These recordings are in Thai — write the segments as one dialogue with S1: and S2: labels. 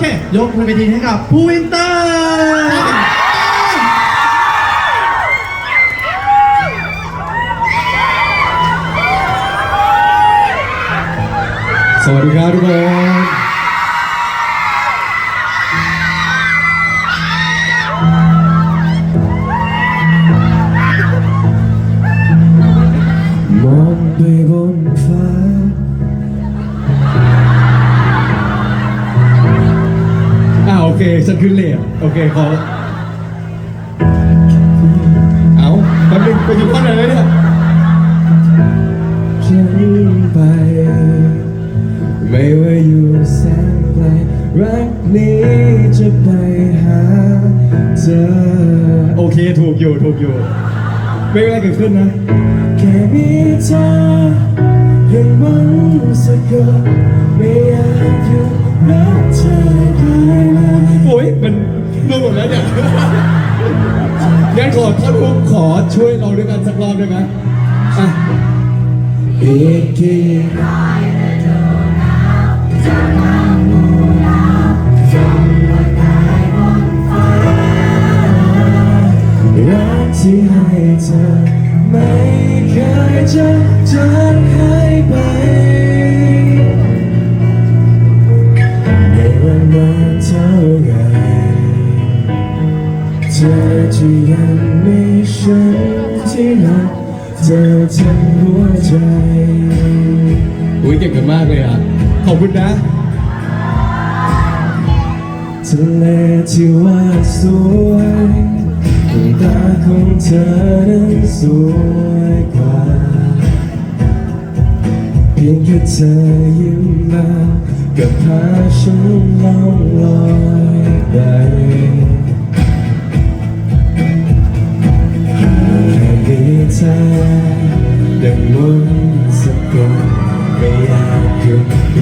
S1: เค ยกมือไปทีให้กับผู้วินเตอร์
S2: สวัสดีครับทุกคนมองไปบนฟ้า โอเคขอเอามันเป็นไปอยู่ข้างไหนเลยเนี่ยฉันไป ไม่ว่าอยู่แสนไกลรักนี้จะไปหาเธอโอเคถูกอยู่ถูกอยู่ ไม่เป็นไรเกิดขึ้นนะ แค่มีเธอยังมันสักก่อนไม่อยากหยุดรักเธอได้เลยโอ้ยมัน รวมหมดแล้วเนี่ยงั้นขอท่อนฮุกขอช่วยเราด้วยกันสักรอบได้ไหมอะอีกทีรักที่ให้เธอไม่เคยจะจางหา ทั้งหัวใจอุ้ยเก่งกันมากเลยอะ ขอบคุณนะทะเลที่ว่าสวยดวงตาของเธอนั้นสวยกว่าเพียงแค่เธอยิ้มมาก็พาฉันล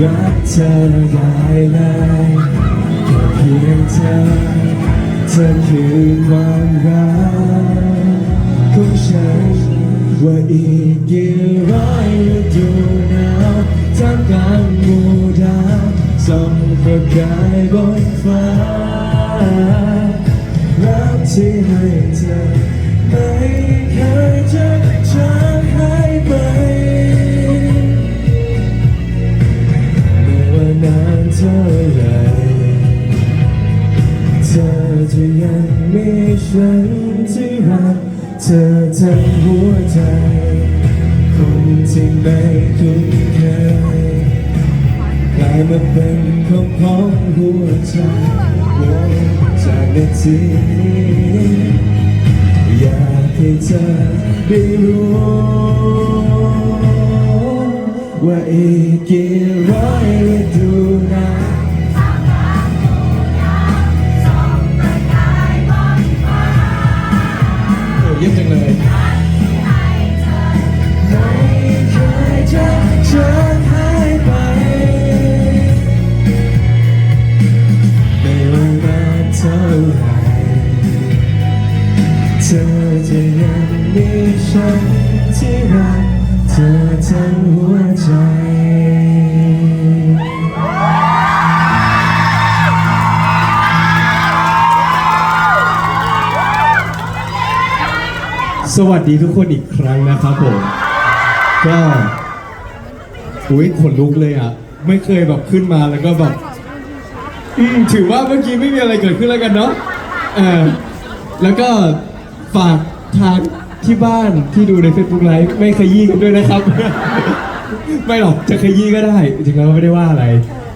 S2: รักเธอได้เลยแค่เพียงเธอ เธอคือความรักของฉันว่าอีกกี่ร้อยฤดูหนาวท่ามกลางหมู่ดาวส่องประกายบนฟ้ารักที่ให้เธอไม่เคย อทั้งหัวใจ คนที่ไม่คุ้นเคยกลายมาเป็นของของหัวใจโอ้จากนาทีนี้อยากให้เธอได้รู้ว่าอีกกี่ สวัสดีทุกคนอีกครั้งนะครับผม ก็อุ้ยขนลุกเลยอะ ไม่เคยแบบขึ้นมาแล้วก็แบบอืมถือว่าเมื่อกี้ไม่มีอะไรเกิดขึ้นแล้วกันเนาะเออแล้วก็ฝากทางที่บ้านที่ดูใน Facebook Live ไม่ขยี้กันด้วยนะครับ ไม่หรอกจะขยี้ก็ได้ จริงๆแล้วไม่ได้ว่าอะไร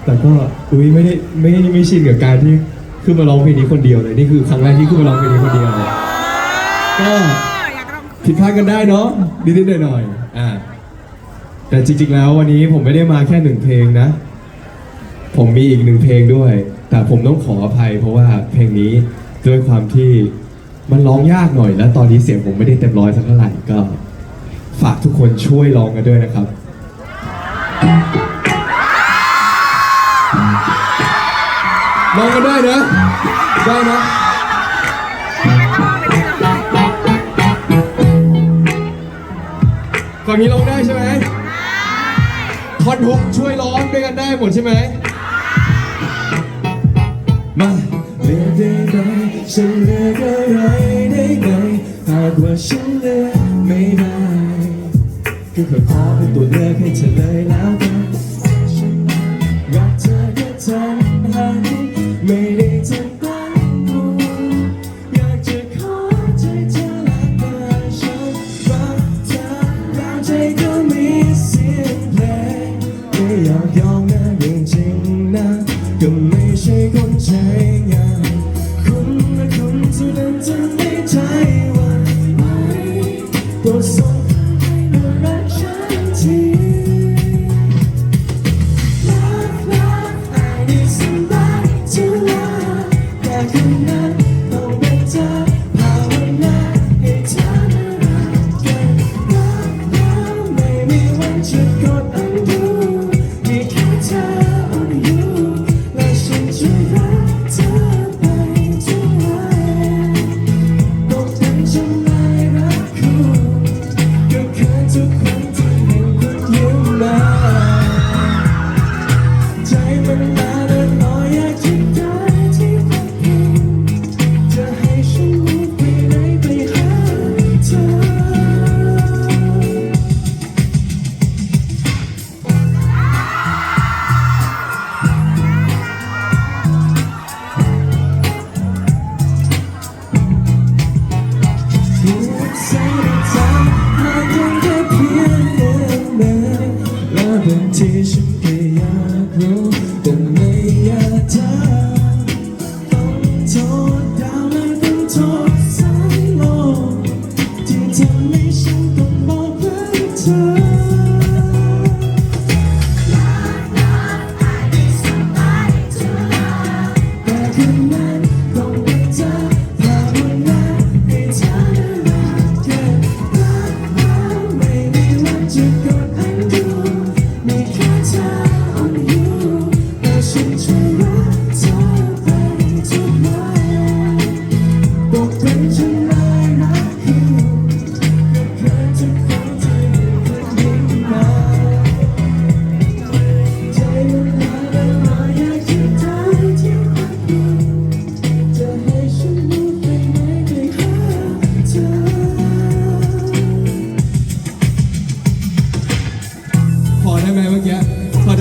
S2: แต่ก็อุ้ยไม่ได้ไม่ได้ไม่ชินกับการที่ขึ้นมาร้องเพลงนี้คนเดียวเลยนี่คือครั้งแรกที่ขึ้นมาร้องเพลงนี้คนเดียวเลยก็ ผิดพลาดกันได้เนาะนิดๆหน่อยๆอ่าแต่จริงๆแล้ววันนี้ผมไม่ได้มาแค่หนึ่งเพลงนะ ผมมีอีกหนึ่งเพลงด้วย แต่ผมต้องขออภัย เพราะว่าเพลงนี้ด้วยความที่มันร้องยากหน่อย และตอนนี้เสียงผมไม่ได้เต็มร้อยสักเท่าไหร่ก็ ฝากทุกคนช่วยร้องกันด้วยนะครับ ร้องกันได้นะ ได้นะ ฝั่งนี้ร้องได้ใช่ไหมคอนฮุกช่วยร้องด้วยกันได้หมดใช่ไหม
S3: มา
S2: เลือกได้ไหมฉันเลือกอะไรได้ไหมหากว่าฉันเลือกไม่ได้ก็ขอขอเป็นตัวเลือกให้เธอเลยแล้ว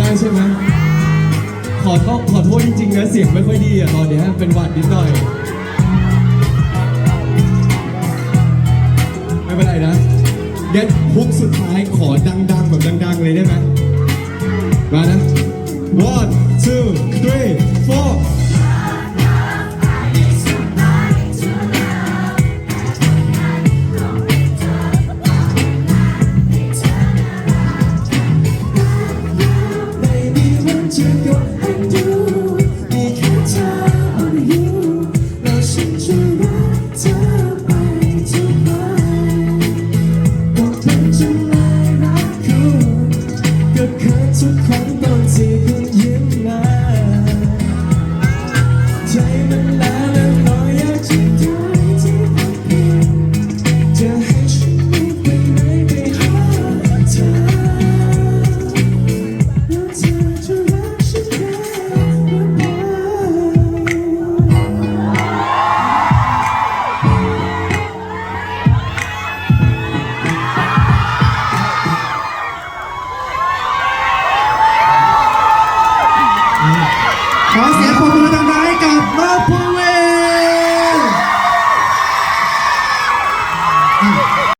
S2: ได้ใช่ไหมขอโทษ
S3: ขอโทษจริงๆนะเสียงไม่ค่อยดีอะตอนเนี้ยเป็นหวัดนิดหน่อย ไม่เป็นไรนะเดี๋ยวฮุกสุดท้ายขอดังๆแบบดัง ๆ เลยได้ไหมมานะ one two